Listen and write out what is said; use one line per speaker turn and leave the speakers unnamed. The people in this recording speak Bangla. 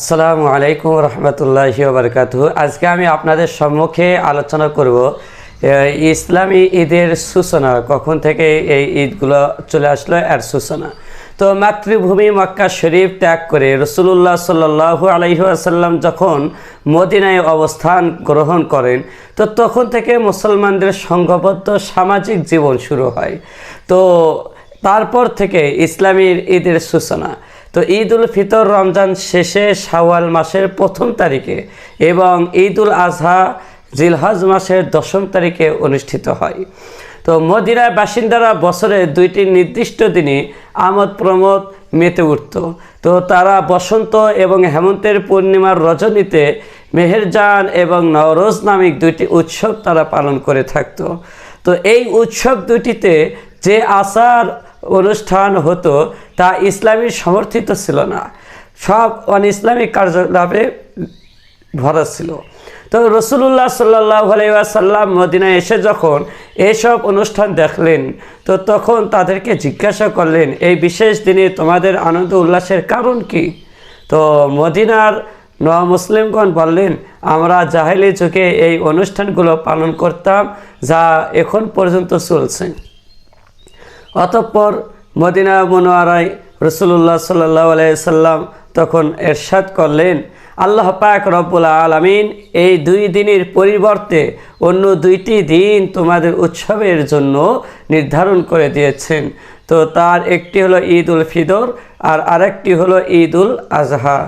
আসসালামু আলাইকুম রহমতুল্লাহ বারকাত আজকে আমি আপনাদের সম্মুখে আলোচনা করব ইসলামী ঈদের সূচনা, কখন থেকে এই ঈদগুলো চলে আসলো এর সূচনা। তো মাতৃভূমি মক্কা শরীফ ত্যাগ করে রসুল্লাহ সাল্লাহু আলহিহাসাল্লাম যখন মদিনায় অবস্থান গ্রহণ করেন, তো তখন থেকে মুসলমানদের সংঘবদ্ধ সামাজিক জীবন শুরু হয়। তো তারপর থেকে ইসলামীর ঈদের সূচনা। তো ঈদ উল ফিতর রমজান শেষে শাওয়াল মাসের প্রথম তারিখে এবং ঈদ উল আজহা জিলহজ মাসের দশম তারিখে অনুষ্ঠিত হয়। তো মদিনার বাসিন্দারা বছরে দুইটি নির্দিষ্ট দিনে আমোদ প্রমোদ মেতে উঠত। তো তারা বসন্ত এবং হেমন্তের পূর্ণিমার রজনীতে মেহেরজান এবং নওরোজ নামিক দুইটি উৎসব তারা পালন করে থাকতো। তো এই উৎসব দুটিতে যে আচার অনুষ্ঠান হতো, তা ইসলামী সমর্থিত ছিল না। সব অন ইসলামিক কার্যকলাপে ভরা ছিল। তো রসুল্লাহ সাল্লাহ আলাইসাল্লাম মদিনায় এসে যখন এসব অনুষ্ঠান দেখলেন, তো তখন তাদেরকে জিজ্ঞাসা করলেন, এই বিশেষ দিনে তোমাদের আনন্দ উল্লাসের কারণ কি? তো মদিনার নয়া মুসলিমগণ বললেন, আমরা জাহেলি যুগে এই অনুষ্ঠানগুলো পালন করতাম, যা এখন পর্যন্ত চলছে। অতঃপর মদিনা মনোয়ারায় রসুল্লাহ সাল্লাহ আলাইসাল্লাম তখন এরশাদ করলেন, আল্লাহ পাক রব্বুল আলমিন এই দুই দিনের পরিবর্তে অন্য দুইটি দিন তোমাদের উৎসবের জন্য নির্ধারণ করে দিয়েছেন। তো তার একটি হলো ঈদ উল ফিদর আর আরেকটি হলো ঈদ উল আজহা।